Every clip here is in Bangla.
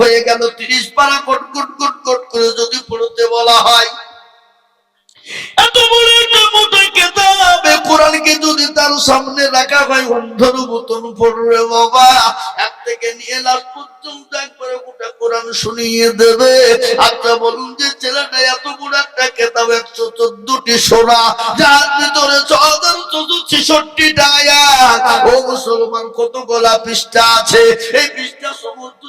হয়ে গেল, তিরিশ পারা কট কট কট কট করে যদি পড়তে বলা হয়। এত বড় একটা মোটা কেতাবে কোরআনকে যদি তার সামনে রাখা হয়, অন্ধর পড়বে বাবা। এক থেকে নিয়ে পর্যন্ত একবারে গোটা কোরআন শুনিয়ে দেবে। আচ্ছা বলুন যে ছেলেটা এত বড় একটা কেতাব, একশো চোদ্দটি সোনা যার ভিতরে চৌদ্দ, চোদ্দ ছেষট্টিটা আয়াত ও মুসলমান, কত গোলা পৃষ্ঠা আছে? এই পৃষ্ঠা মুখস্থ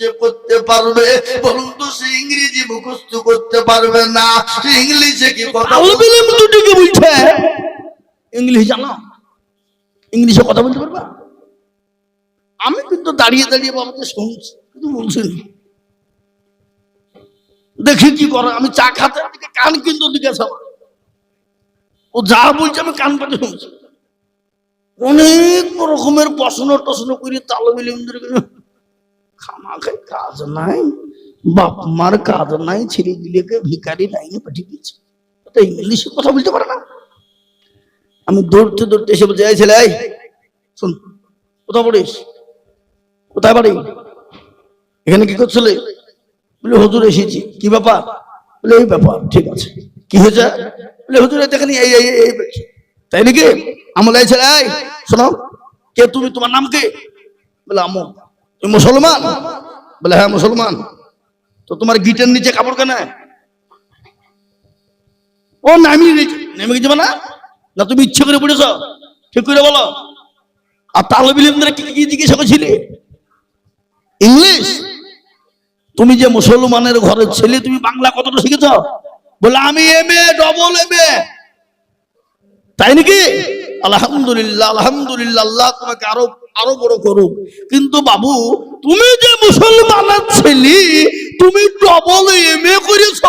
যে করতে পারবে বলুন তো সে ইংরেজি মুখস্থ করতে পারবে না। সে ইংলিশে কি কথা? বলছে। ইংলিশ জানো? ইংলিশে কথা বলতে পারবা? আমি কিন্তু দাঁড়িয়ে দাঁড়িয়ে বাবাকে শুনছি কিন্তু বলছি দেখি কি করে আমি চা খাতে কান কিন্তু ও যা বলছে আমি কান পাতে শুনছি। অনেক রকমের প্রশ্ন টশ্ন করে তালবিলিমদের খামা কাজ নাই বাপ মার কাজ নাই, ছেলেগুলিকে ভিকারি লাইনে পাঠিয়ে দিয়েছে। তো ইংলিশে কথা বলতে পারে না। আমি দৌড়তে দৌড়তে এসে বলছি, এই ছেলে শুন, কোথায় পড়িস? কোথায় বাড়ি? এখানে কি করছিলে? বলে, হুজুর এসেছি। কি ব্যাপার? বলে, এই ব্যাপার, ঠিক আছে। কি হয়েছে? বলে, হুজুর দেখেনি, এই এই, এই- তাই নাকি? আমল এই ছেলে শোনো, কে তুমি, তোমার নাম কে? বলে আমল তুমি মুসলমান? বলে হ্যাঁ মুসলমান। তো তোমার গিটের নিচে কাপড় কেন? ও নামি নেমে গেছে না? না, তুমি ইচ্ছে করে পড়েছ? ঠিক করে বলো। আর তালবিলিমদের কি কি জিজ্ঞাসা করছিলে? ইংলিশ? তুমি যে মুসলমানের ঘরের ছেলে, তুমি বাংলা কতটা শিখেছ? বলে, আমি M A double M A তাই নাকি? আলহামদুলিল্লাহ আলহামদুলিল্লাহ আল্লাহ তোমাকে আরও আরও বড় করুক। কিন্তু বাবু, তুমি যে মুসলমানের ছেলে, তুমি ডবল এম এ করেছ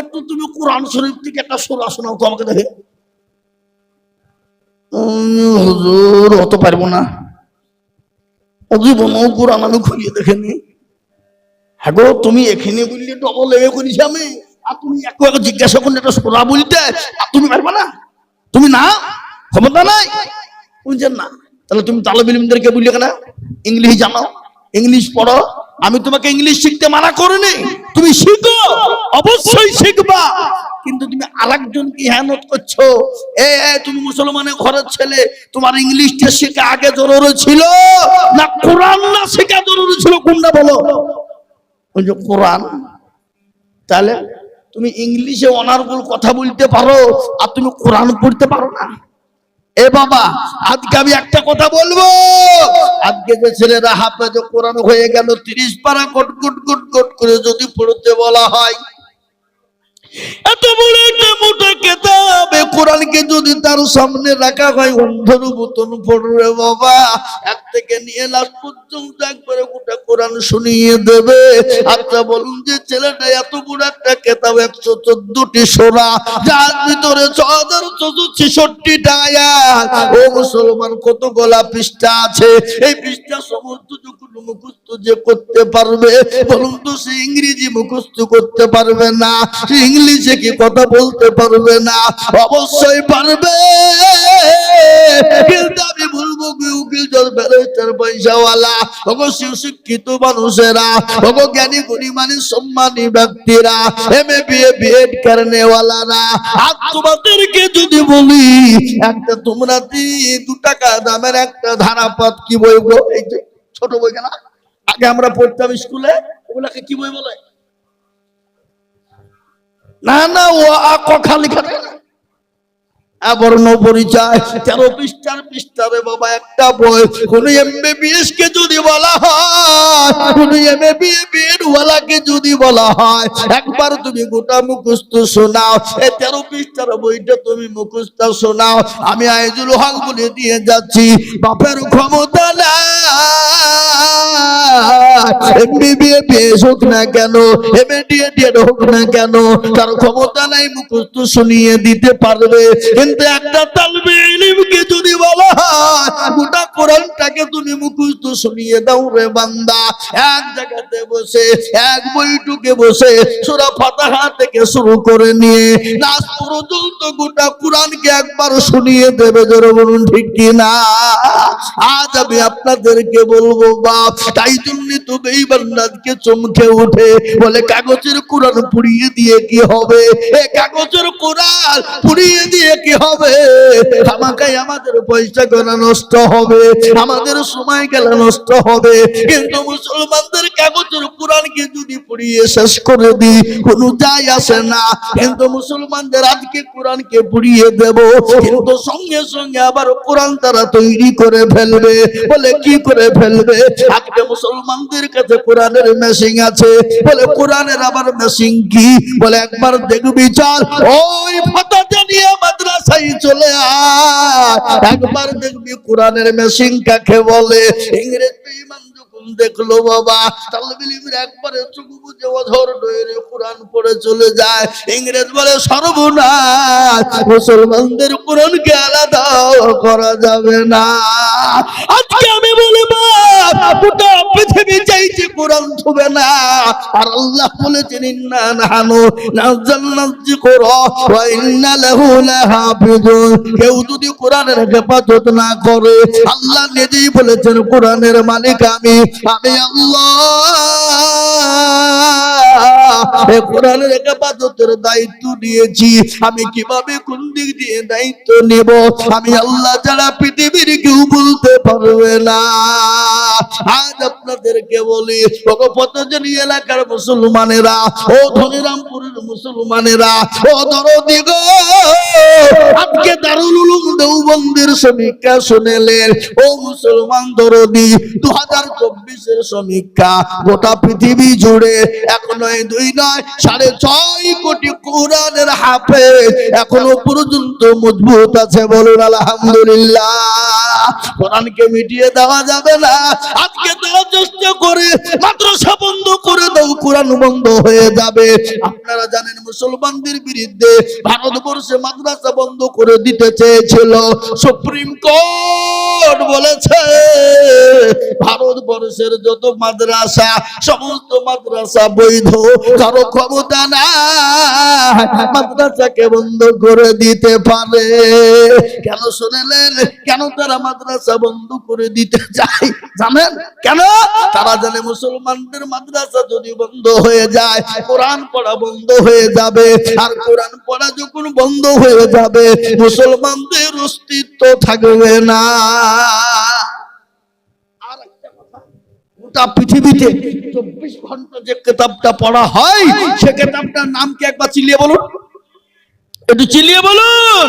একটু তুমি কোরআন শরীফ থেকে একটা সোরা শোনাও তো আমাকে দেখে। হুজুর না। কোরআন আমি খুলিয়ে দেখেনি। তুমি এখানে বললে ডবল এ করেছি আমি। আর তুমি জিজ্ঞাসা করলে একটা সোরা বলতে, আর তুমি পারবে না? তুমি না? ক্ষমতা নাই। বুঝছেন না? তাহলে তুমি তালবিলিমদেরকে বললে কেন? ইংলিশ জানো, ইংলিশ পড়ো। আমি তোমাকে ইংলিশ শিখতে মানা করিনি। তুমি শিখো, অবশ্যই শিখবা। কিন্তু তুমি আরেকজনকে ইহানত করছ। এ তুমি মুসলমানের ঘরের ছেলে, তোমার ইংলিশটা শেখা আগে জরুরি ছিল? না কোরআন না শেখা জরুরি ছিল? কোনটা বলো? ওই কোরআন। তাহলে তুমি ইংলিশে অনার্বল কথা বলতে পারো, আর তুমি কোরআন পড়তে পারো না। এ বাবা, আজকে আমি একটা কথা বলব। আজকে যে ছেলেরা হাফেজ কোরআন হয়ে গেল, তিরিশ পারা কট কুট কুট কট করে যদি পড়তে বলা হয় এত বড় একটা মোটা কেতাবে। কোরআনকে যদি তার সামনে রাখা হয়, অন্ধর মতন পড়বে বাবা। এক থেকে নিয়ে লাস্ট পর্যন্ত একবারে গোটা কোরআন শুনিয়ে দেবে। আচ্ছা বলুন যে ছেলেটা এত বড় একটা কেতাব, একশো চোদ্দটি সোনা যার ভিতরে চৌদ্দ চোদ্দ ছেষট্টিটা আয়াত। ও মুসলমান, কত গোলা পৃষ্ঠা আছে। এই পৃষ্ঠা সমস্ত যখন মুখস্থ যে করতে পারবে, বলুন তো সে ইংরেজি মুখস্থ করতে পারবে না। ইংলিশে কি কথা বলতে পারবে না? অবশ্যই পারবে। কিন্তু আমি বলব কি, উকিল জল ব্যারিস্টার পয়সাওয়ালা অবশ্যই শিক্ষিত মানুষেরা অব জ্ঞানী গরিমানি সম্মানী ব্যক্তিরা M A B A BEd কারণেওয়ালারা আর তোমাদেরকে যদি বলি, একটা তোমরা দু টাকা দামের একটা ধারাপাত, কি বই এই যে ছোট বই কেনা, আগে আমরা পড়তাম স্কুলে, ওগুলাকে কি বই বলে? না না, ও আ কথা লেখা থাকে বর্ণ পরিচয়, তেরো পৃষ্ঠার পৃষ্ঠারে বাবা, একটা বই। কোন এমবিবিএস কে যদি বলা হয় ওয়ালাকে যদি বলা হয়, একবার তুমি গোটা মুখস্থ শোনাও এই তেরো পৃষ্ঠার বইটা তুমি মুখস্থ শোনাও, আমি আইজুল হক বলে দিয়ে যাচ্ছি, বাপের ক্ষমতা না হোক না কেন, তার ক্ষমতা নাই, মুখস্থ শুনিয়ে দিতে পারবে। কিন্তু একটা তালবে ইলিমকে যদি বলা হয়, গোটা কোরআনটাকে তুমি মুখস্থ শুনিয়ে দাও রে বান্দা। এক জায়গাতে বসে, এক বইটুকে বসে সুরা ফাতাহা থেকে শুরু করে নিয়ে নাচ পর্যন্ত গোটা কোরআনকে একবার শুনিয়ে দেবে, জোরে বলুন ঠিক কি না? আজ আমি আপনাদেরকে বলব, বাপ, তাই জন্য তো এই বান্দাদকে চমকে উঠে বলে, কাগজের কোরআন পুড়িয়ে দিয়ে কি হবে? এ কাগজের কোরআন পুড়িয়ে দিয়ে কি হবে? আমাকে আমাদের পয়সা গেলে নষ্ট হবে, আমাদের সময় গেলে নষ্ট হবে, কিন্তু মুসলমানদের কাগজের কোরআনকে যদি পুড়িয়ে শেষ করে দিই, কোনো যায় আসে না। কিন্তু মুসলমানদের আজকে কোরআনকে পুড়িয়ে দেব, কিন্তু সঙ্গে সঙ্গে আবার কোরআন তারা তৈরি করে ফেলবে। বলে কি করে ফেলবে? আজকে মুসলমানদের কাছে কোরআনের মেশিন আছে। বলে কোরআনের আবার মেশিন কি? বলে একবার দেখবি চল, ওই ফাতা জানিয়ে মাদ্রাসায় চলে আয়। একবার দেখবি কোরআনের মেশিন কাকে বলে? ইংরেজ যখন দেখল বাবা। তালবিলিমির একবারে চুকু বুঝে অধর ডয়ে কোরআন পড়ে চলে যায়। ইংরেজ বলে, সর্বনাশ, মুসলমানদের কোরআনকে আলাদা করা যাবে না। আজকে আমি বলি আর আল্লাহ বলেছেন কেউ যদি করে, আল্লাহ বলেছেন, কোরআনের মালিক আমি। আমি আল্লাহ কোরআনের হেফাজতের দায়িত্ব নিয়েছি। আমি কীভাবে কোন দিক দিয়ে দায়িত্ব নেব? আমি আল্লাহ পৃথিবীর কেউ বলতে পারবে না। আজ আপনাদেরকে বলি এলাকার মুসলমানেরা, ও ধনিরামপুরের মুসলমানেরা, ও আজকে দারুল উলুম দেওবন্দের সমীক্ষা শুনেলেন। ও মুসলমান দরদি দু হাজার চব্বিশের সমীক্ষা গোটা পৃথিবী জুড়ে এক নয় দুই সাড়ে ছয় কোটি কোরআনের হাফে এখনও পর্যন্ত মজবুত আছে বলুন আলহামদুলিল্লাহ। কোরআনকে মিটিয়ে দেওয়া যাবে না। আজকে তারা চেষ্টা করে মাদ্রাসা বন্ধ করে দাও, কোরআন বন্ধ হয়ে যাবে। আপনারা জানেন মুসলমানদের বিরুদ্ধে ভারতবর্ষে মাদ্রাসা বন্ধ করে দিতে চেয়েছিল। সুপ্রিম কোর্ট বলেছে, ভারতবর্ষের যত মাদ্রাসা, সমস্ত মাদ্রাসা বৈধ, কারও ক্ষমতা না মাদ্রাসাকে বন্ধ করে দিতে পারে। কেন শুনেলেন? কেন তারা মাদ্রাসা বন্ধ করে দিতে চায় জানেন? কেন? তারা জানে মুসলমানদের মাদ্রাসা যদি বন্ধ হয়ে যায়, কোরআন পড়া বন্ধ হয়ে যাবে। আর কোরআন পড়া যখন বন্ধ হয়ে যাবে, মুসলমানদের অস্তিত্ব থাকবে না। পৃথিবীতে চব্বিশ ঘণ্টা যে কিতাবটা পড়া হয়, সে কিতাবটার নাম কি একবার চিলিয়ে বলুন? একটু চিলিয়ে বলুন!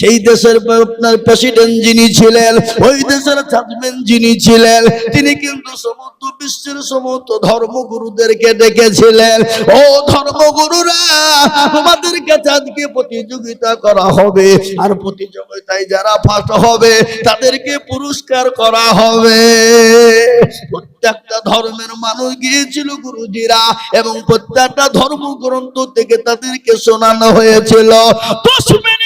সেই দেশের আপনার প্রেসিডেন্ট যিনি ছিলেন, ওই দেশের জাজমেন্ট যিনি ছিলেন, তিনি কিন্তু সমস্ত বিশ্বের সমস্ত ধর্মগুরুদেরকে ডেকেছিলেন। ও ধর্মগুরুরা তোমাদের কাছে আজকে প্রতিযোগিতা করা হবে। আর প্রতিযোগিতায় যারা ফার্স্ট হবে, তাদেরকে পুরস্কার করা হবে। প্রত্যেকটা ধর্মের মানুষ গিয়েছিল গুরুজিরা, এবং প্রত্যেকটা ধর্মগ্রন্থ থেকে তাদেরকে শোনানো হয়েছিল। দশ মিনিট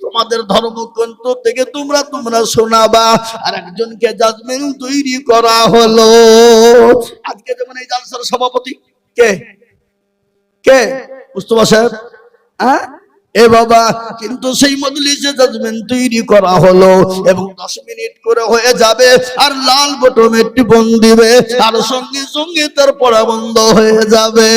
তোমাদের ধর্মগ্রন্থ থেকে তোমরা তোমরা শোনাবা। আর একজনকে জাজমেন্ট তৈরি করা হলো। আজকে যেমন সভাপতি, কে? কে? মুস্তফা সাহেব? হ্যাঁ? এ বাবা, কিন্তু সেই মজলিসে জাজমেন্ট তৈরি করা হলো এবং দশ মিনিট করে হয়ে যাবে, আর লাল বটমে টিপন দিবে, আর সঙ্গে সঙ্গে তার পড়া বন্ধ হয়ে যাবে।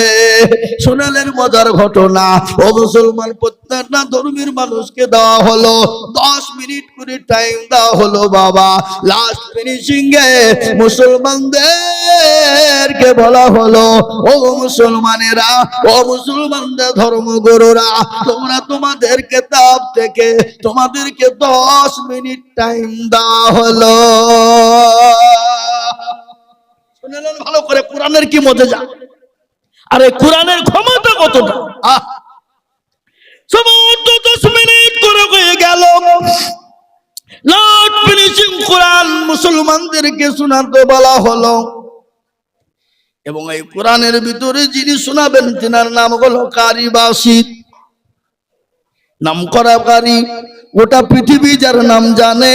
সোনালের মজার ঘটনা, ও মুসলমান প্রত্যেকটা ধর্মের মানুষকে দেওয়া হলো? দশ মিনিট করে টাইম দেওয়া হলো বাবা। লাস্ট ফিনিশিং এ মুসলমানদেরকে বলা হলো, ও মুসলমানেরা, ও মুসলমানদের ধর্মগুরুরা তোমরা তোমাদের কেতাব থেকে, তোমাদেরকে দশ মিনিট টাইম দেওয়া হলো। ভালো করে, কোরআনের কি মজা যা। আরে কোরআনের ক্ষমতা কতটা? আহ! মুসলমানদেরকে শোনাতে বলা হলো। এবং এই কোরআনের ভিতরে যিনি শোনাবেন, তিনার নাম হলো কারি বাসিদ। নাম করা কারি, গোটা পৃথিবী যার নাম জানে,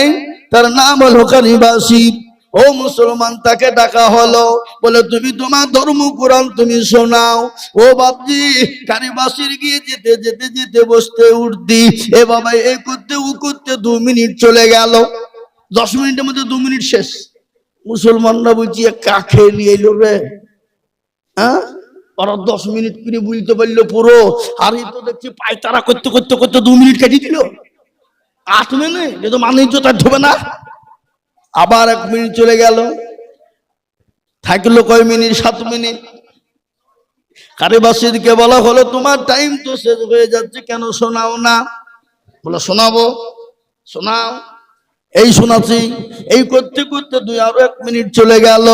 তার নাম হলো কারি বাসিদ। ও মুসলমান, তাকে ডাকা হলো। বলে, তুমি তোমার ধর্ম কোরআন তুমি শোনাও। ও বাপজি কারিবাসির গিয়ে যেতে যেতে যেতে বসতে উঠতি। এ বাবা, এ করতে, ও করতে দু মিনিট চলে গেল। দশ মিনিটের মধ্যে দু মিনিট শেষ। মুসলমানরা এ কাকে নিয়ে এলো রে? হ্যাঁ? ওরা দশ মিনিট করে বুঝতে পারল পুরো। আর এই তো দেখছি পায়তারা করতে করতে করতে দু মিনিট কেটে দিল আট মিনিট? এ তো মানুষ ধোবে না। আবার এক মিনিট চলে গেল। থাকল কয় মিনিট? সাত মিনিট। কারিবাসীরকে বলা হলো, তোমার টাইম তো শেষ হয়ে যাচ্ছে, কেন শোনাও না? বলো, শোনাবো? শোনাও। এই শোনাচ্ছি। এই করতে করতে দুই আরও এক মিনিট চলে গেল।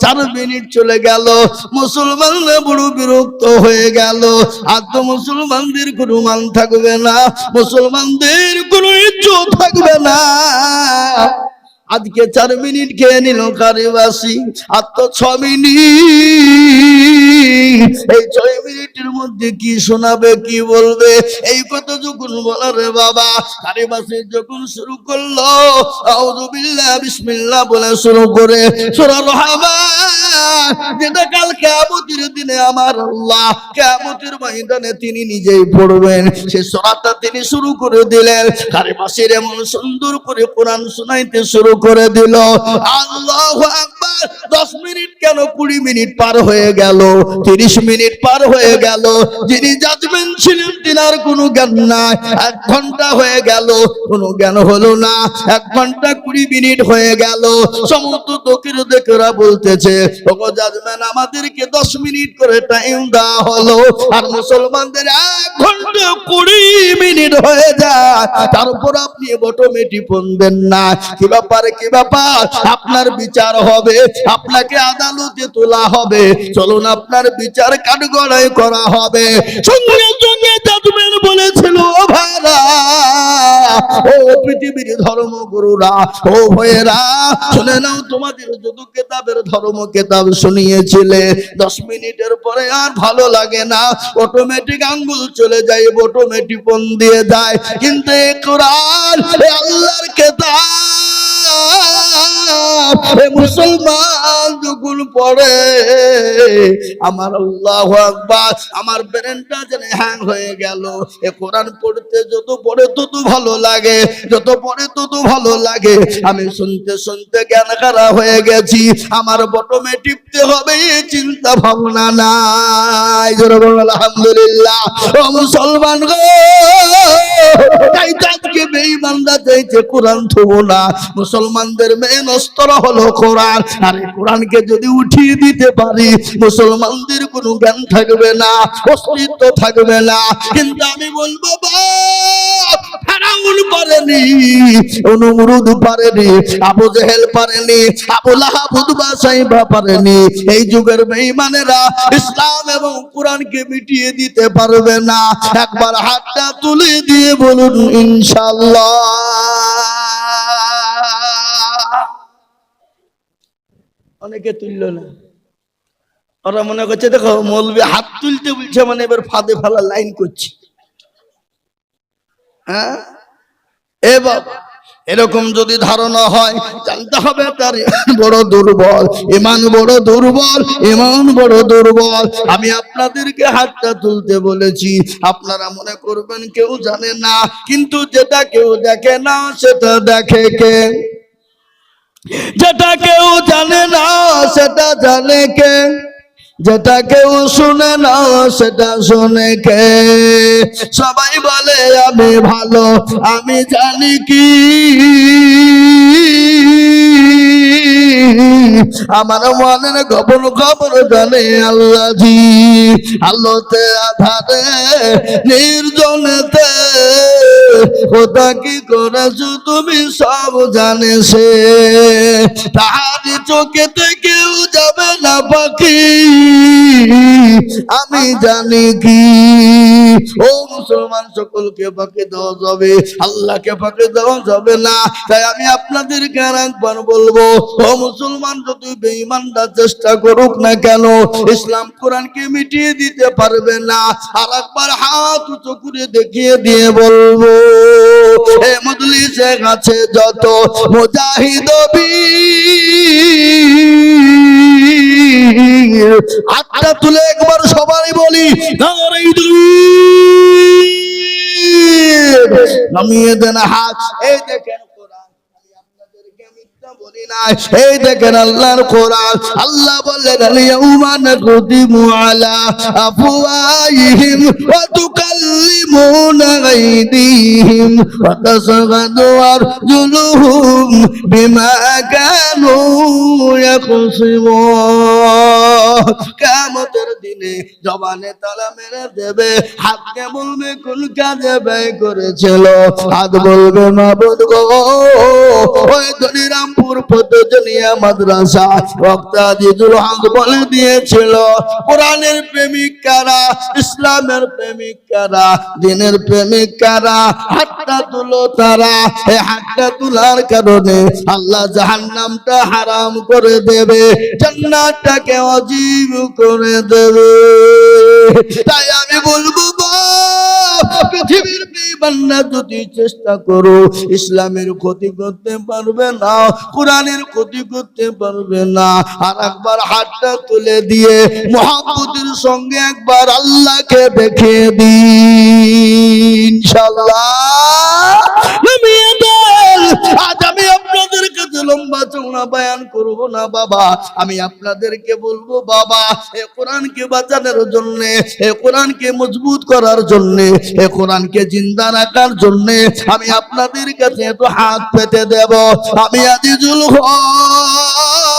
চার মিনিট চলে গেল। মুসলমানরা বড় বিরক্ত হয়ে গেল। আর তো মুসলমানদের কোনো মান থাকবে না। মুসলমানদের কোনো ইজ্জত থাকবে না। আজকে চার মিনিট খেয়ে নিল কারিবাসী, আর তো ছ মিনিট। এই ছয় মিনিটের মধ্যে কি শোনাবে, কি বলবে? এই কথা যখন বলার বাবা, কারিবাসী যখন শুরু করল, আউযু বিল্লাহ, বিসমিল্লাহ বলে শুরু করে, সূরা যেটা কাল কিয়ামতের দিনে আমার আল্লাহ, কিয়ামতের ময়দানে তিনি নিজেই পড়বেন। সে সূরাটা তিনি শুরু করে দিলেন। কারিবাসীর এমন সুন্দর করে কোরআন শোনাইতে শুরু করে দিল। আল্লাহু আকবার। দশ মিনিট কেন? কুড়ি মিনিট পার হয়ে গেল। তিরিশ মিনিট পার হয়ে গেল। যিনি জাজমেন্ট ছিলেন, তিনার কোনো জ্ঞান নাই। এক ঘণ্টা হয়ে গেল। কোনো জ্ঞান হলো না। এক ঘণ্টা কুড়ি মিনিট হয়ে গেল। সমস্ত দকির দেখেরা বলতেছে, ওগো জাজমেন্ট আমাদেরকে দশ মিনিট করে টাইম দেওয়া হলো। আর মুসলমানদের এক ঘণ্টা কুড়ি মিনিট হয়ে যায়। তারপর আপনি বটমেটি পনবেন না। কি ব্যাপার কি ব্যাপার? আপনার বিচার হবে, আপনাকে আদালতে তোলা হবে। চলুন, আপনার বিচার কাঠগড়াই করা হবে। সঙ্গে সঙ্গে বলেছিল, ও পৃথিবীর ও ভয়েরা শুনে নাও, তোমাদের যত কেতাবের ধর্ম কেতাব শুনিয়েছিলে। দশ মিনিটের পরে আর ভালো লাগে না। অটোমেটিক আঙ্গুল চলে যায় অটোমেটিক দিয়ে যায় কিন্তু এ কোরআন এ আল্লাহর কেতাব এ মুসলমান। পড়ে। আমার আল্লাহ আকবার, আমার ব্রেনটা যেন হ্যাং হয়ে গেল। এ কোরআন পড়তে যত পড়ে তত ভালো লাগে, যত পড়ে তত ভালো লাগে। আমি শুনতে শুনতে জ্ঞান খারা হয়ে গেছি, আমার বটমে টিপতে হবে চিন্তা ভাবনা নাই। আলহামদুলিল্লাহ। ও মুসলমান গো তাই তো আজকে বেঈমানরা চাইছে কোরআন থবো না। মুসলমানদের মেন অস্ত্র হলো কোরআন। আর কোরআনকে যদি উঠিয়ে দিতে পারি। মুসলমানদের কোনো জ্ঞান থাকবে না, অস্তিত্ব থাকবে না। কিন্তু আমি বলব পারেনি আবু জেহেল পারেনি পারেনি। এই যুগের ইসলাম এবং দিতে পারবে না। একবার তুলে দিয়ে বলুন অনেকে তুললো না। ওরা মনে করছে, দেখো, মৌলবি হাত তুলতে বলছে মানে এবার ফাঁদে ফেলা লাইন করছে। হ্যাঁ? এ বাবা, এরকম যদি ধারণা হয়, জানতে হবে তার বড় দুর্বল, ইমান বড় দুর্বল, ইমান বড় দুর্বল। আমি আপনাদেরকে হাতটা তুলতে বলেছি। আপনারা মনে করবেন কেউ জানে না, কিন্তু যেটা কেউ দেখে না, সেটা দেখে কে? যেটা কেউ জানে না, সেটা জানে কে? যেটা কেউ শুনে না, সেটা শুনে কে? সবাই বলে, আমি ভালো, আমি জানি কি। আমার মনের গোপন খবর জানে আল্লাহ জি আলোতে, আধারে, নির্জনেতে। কোথা কি করেছ তুমি সব জানে সে? তাহার চোখেতে কেউ যাবে না পাখি। আমি জানি কি। ও মুসলমান, সকলকে ফাঁকে দেওয়া যাবে, আল্লাহকে ফাঁকে দেওয়া যাবে না। তাই আমি আপনাদেরকে আর একবার বলব, ও মুসলমান, যদি বেঈমানরা চেষ্টা করুক না কেন, ইসলাম কোরআনকে মিটিয়ে দিতে পারবে না। আর একবার হাত উঁচু করে দেখিয়ে দিয়ে বলব এ মজলিসে আছে যত মুজাহিদ হাতটা তুলে একবার সবাই বলি নামিয়ে দেন হাত, এই আপনাদেরকে না এই দেখেন আল্লাহর কোরআন। আল্লাহ বললেন আলিয়াউমা নাকুদিমু আলা আফওয়াহিহিম ওয়া তুকাল্লিমুনা আইদিহিম ওয়া তাশহাদু আরজুলুহুম বিমা কানু ইয়াকসিমুন। কিয়ামতের দিনে জবানে তালা মেরে দেবে হাতকে বলবে কোন কাজে ব্যয় করেছিল। হাত বলবে, মাবুদ গো, ওই ধনিরামপুর পদ্মজনিয়া মাদ্রাসা রক্তাদিজুল হক বলে দিয়েছিল। কোরআনের প্রেমিক ইসলামের প্রেমিক দিনের প্রেমিক হাতটা তুলো তারা এই হাতটা তোলার কারণে আল্লাহ জাহান্নামটা হারাম করে দেবে, জান্নাতটাকে অজীব করে দেবে তাই আমি বলব পৃথিবীর যদি চেষ্টা করো, ইসলামের ক্ষতি করতে পারবে না, কোরআনের ক্ষতি করতে পারবে না, আর একবার হাতটা তুলে দিয়ে সঙ্গে একবার আল্লাহকে দেখিয়ে দিন দেন। আজ আমি আপনাদের কাছে লম্বা চৌড়া বায়ান করব না বাবা। আমি আপনাদেরকে বলব, বাবা, এ কোরআনকে বাঁচানোর জন্য, এ কোরআনকে মজবুত করার জন্য, এ কোরআনকে জিন্দা রাখার জন্য আমি আপনাদের কাছে এত হাত পেতে দেব। আমি আজিজুল হক।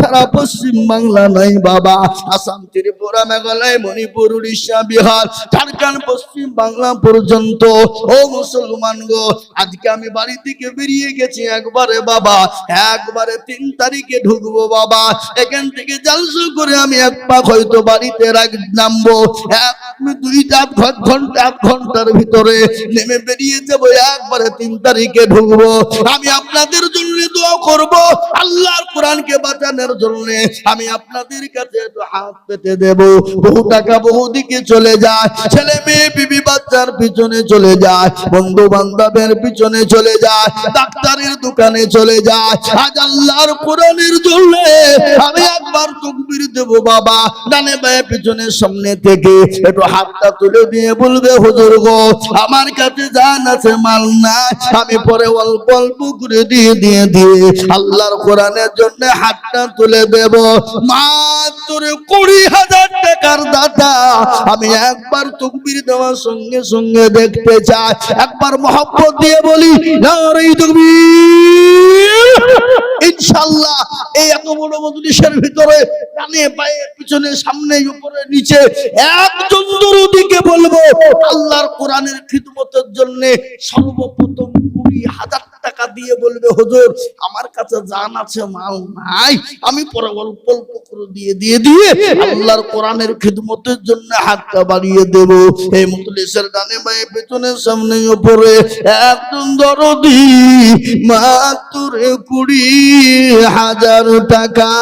সারা পশ্চিম বাংলা নাই বাবা। আসাম, ত্রিপুরা, মেঘালয়, মণিপুর, উড়িষ্যা, বিহার, ঝাড়খণ্ড, পশ্চিম বাংলা পর্যন্ত। ও মুসলমান গো, আজকে আমি বাড়ি থেকে বেরিয়ে গেছি একবারে বাবা। একবারে তিন তারিখে ঢুকবো বাবা। এখান থেকে জালসু করে আমি এক পাক হয়তো বাড়িতে রাখ নামবো। দুইটা ঘণ্টা, এক ঘণ্টার ভিতরে নেমে বেরিয়ে যাব, একবারে তিন তারিখে ঢুকবো। আমি আপনাদের জন্য দোয়া করব। আল্লাহর কোরআনকে বাঁচানোর জন্য আমি আপনাদের কাছে হাত পেতে দেব। বহু টাকা, বহু দিকে চলে যায়। ছেলে মেয়ে, বিবি বাচ্চার পিছনে চলে যায়। বন্ধু বান্ধবের পিছনে চলে যায়। ডাক্তারের দোকানে চলে যায়। আজ আল্লাহর কোরআনের জন্য আমি একবার তকবির দেব, বাবা। ডানে বায়ে পিছনে সামনে থেকে একটু হাতটা তুলে দিয়ে বলবে, হুজুর গো, আমার কাছে জান আছে, মাল নাই। আমি পরে অল্প অল্প করে দিয়ে দিয়ে দিয়ে আল্লাহর কোরআনের জন্য হাতটা তুলে দেব। মাত্র কুড়ি হাজার টাকার দাদা। আমি একবার তকবির দেওয়ার সঙ্গে সঙ্গে দেখতে চাই। একবার মহব্বত দিয়ে বলি তকবীর। ইনশাল্লাহ এই এত বড় মজলিসের ভিতরে কানে পায়ে, পিছনে, সামনে, উপরে নিচে একজন দরুদিকে বলব, আল্লাহর কোরআনের খিদমতের জন্য সর্বপ্রথম কুড়ি হাজার টাকা দিয়ে বলবে, হুজুর, আমার কাছে আছে, মাল নাই, আমি অল্প করে দিয়ে দিয়ে দিয়ে আল্লাহর কোরআনের খিদমতের জন্য হাতটা বাড়িয়ে দেব। এই মজলিসের ডানে বায়ে পেছনে সামনে উপরে একজন দরদি মাত্র কুড়ি হাজার টাকা।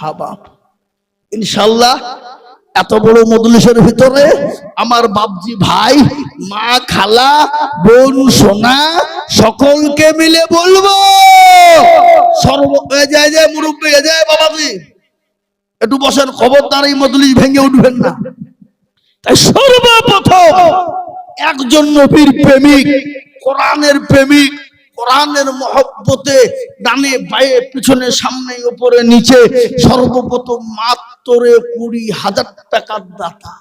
হাবা। ইনশাল্লাহ, এত বড় মজলিসের ভিতরে আমার বাপজি ভাই, মা, খালা, বোন, সোনা, সকলকে মিলে বলব, সর্ব এ যায় যায় এ যায়, বাবাজি। একটু বসেন, খবরদার এই মজলিস ভেঙে উঠবেন না। তাই সর্বপ্রথম একজন নবীর প্রেমিক, কোরআনের প্রেমিক কোরআনের মহব্বতে ডানে বায়ে পিছনে সামনে উপরে নিচে সর্বপ্রথম মাত্র কুড়ি হাজার টাকার দাতা।